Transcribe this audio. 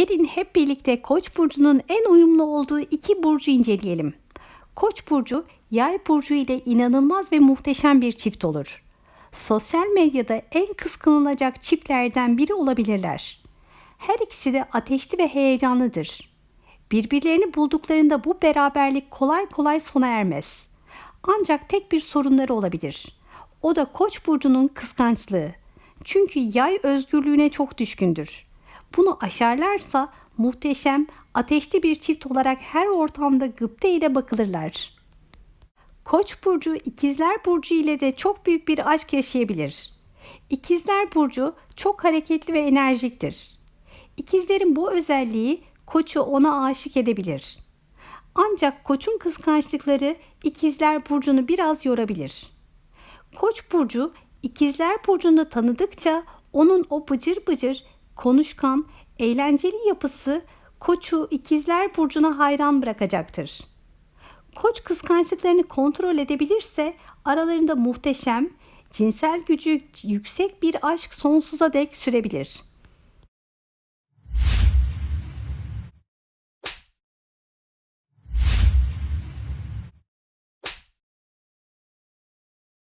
Gelin hep birlikte Koç burcunun en uyumlu olduğu iki burcu inceleyelim. Koç burcu Yay burcu ile inanılmaz ve muhteşem bir çift olur. Sosyal medyada en kıskanılacak çiftlerden biri olabilirler. Her ikisi de ateşli ve heyecanlıdır. Birbirlerini bulduklarında bu beraberlik kolay kolay sona ermez. Ancak tek bir sorunları olabilir. O da Koç burcunun kıskançlığı. Çünkü yay özgürlüğüne çok düşkündür. Bunu aşarlarsa muhteşem, ateşli bir çift olarak her ortamda gıpta ile bakılırlar. Koç burcu ikizler burcu ile de çok büyük bir aşk yaşayabilir. İkizler burcu çok hareketli ve enerjiktir. İkizlerin bu özelliği koçu ona aşık edebilir. Ancak koçun kıskançlıkları ikizler burcunu biraz yorabilir. Koç burcu ikizler burcunu tanıdıkça onun o bıcır bıcır, konuşkan, eğlenceli yapısı koçu ikizler burcuna hayran bırakacaktır. Koç kıskançlıklarını kontrol edebilirse aralarında muhteşem, cinsel gücü yüksek bir aşk sonsuza dek sürebilir.